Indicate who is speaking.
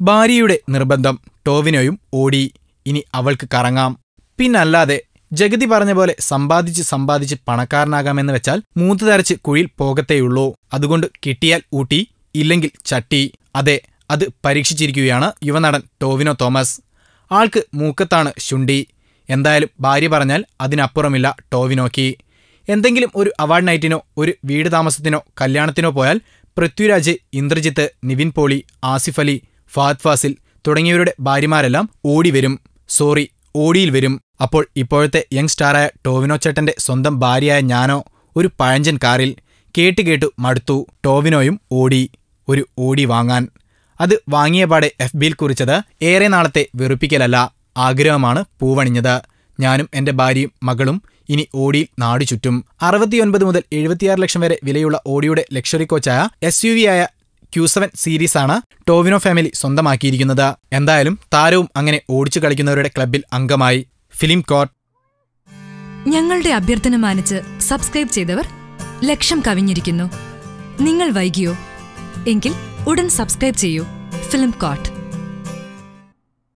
Speaker 1: ഭാര്യയുടെ നിർബന്ധം ടോവിനോയും ഓടി. ഇനി അവൾക്ക് കറങ്ങാം. പിന്നല്ലാതെ ജഗതി പറഞ്ഞ പോലെ സമ്പാദിച്ച് സമ്പാദിച്ച് പണക്കാരനാകാമെന്ന് വെച്ചാൽ മൂത്ത് തരച്ച് കുഴിയിൽ പോകത്തേയുള്ളൂ. അതുകൊണ്ട് കിട്ടിയാൽ ഊട്ടി ഇല്ലെങ്കിൽ ചട്ടി. അതെ അത് പരീക്ഷിച്ചിരിക്കുകയാണ് യുവനടൻ ടോവിനോ തോമസ്. ആൾക്ക് മൂക്കത്താണ് ശുണ്ടി. എന്തായാലും ഭാര്യ പറഞ്ഞാൽ അതിനപ്പുറമില്ല ടോവിനോക്ക് എന്തെങ്കിലും ഒരു അവാർഡ് നൈറ്റിനോ ഒരു വീട് താമസത്തിനോ കല്യാണത്തിനോ പോയാൽ പൃഥ്വിരാജ് ഇന്ദ്രജിത്ത് നിവിൻ പോളി ആസിഫ് അലി ഫാദ് ഫാസിൽ തുടങ്ങിയവരുടെ ഭാര്യമാരെല്ലാം ഓടിവരും സോറി ഓടിയിൽ വരും. അപ്പോൾ ഇപ്പോഴത്തെ യങ് സ്റ്റാറായ ടോവിനോ ചേട്ടന്റെ സ്വന്തം ഭാര്യയായ ഞാനോ ഒരു പഴഞ്ചൻ കാറിൽ കേട്ട് കേട്ടു മടുത്തു. ടോവിനോയും ഓടി ഒരു ഓടി വാങ്ങാൻ. അത് വാങ്ങിയ പാടെ എഫ് ബിയിൽ കുറിച്ചത് ഏറെ നാളത്തെ വെറുപ്പിക്കലല്ല ആഗ്രഹമാണ് പൂവണിഞ്ഞത്. ഞാനും എന്റെ ഭാര്യയും മകളും ഇനി ഓടിയിൽ നാടു ചുറ്റും. അറുപത്തിയൊൻപത് മുതൽ എഴുപത്തിയാറ് ലക്ഷം വരെ വിലയുള്ള ഓടിയുടെ ലക്ഷറി കോച്ചായ എസ് യു വി ആയ ക്യൂ സെവൻ സീരീസാണ് ടോവിനോ ഫാമിലി സ്വന്തമാക്കിയിരിക്കുന്നത്. എന്തായാലും താരവും അങ്ങനെ ഓടിച്ചു കളിക്കുന്നവരുടെ ക്ലബിൽ അംഗമായി ഫിലിം കോർട്ട്.
Speaker 2: ഞങ്ങളുടെ അഭ്യർത്ഥന മാനിച്ച് സബ്സ്ക്രൈബ് ചെയ്തവർ ലക്ഷം കവിഞ്ഞിരിക്കുന്നു. നിങ്ങൾ വൈകിയോ? എങ്കിൽ ഉടൻ സബ്സ്ക്രൈബ് ചെയ്യൂ ഫിലിം കോട്ട്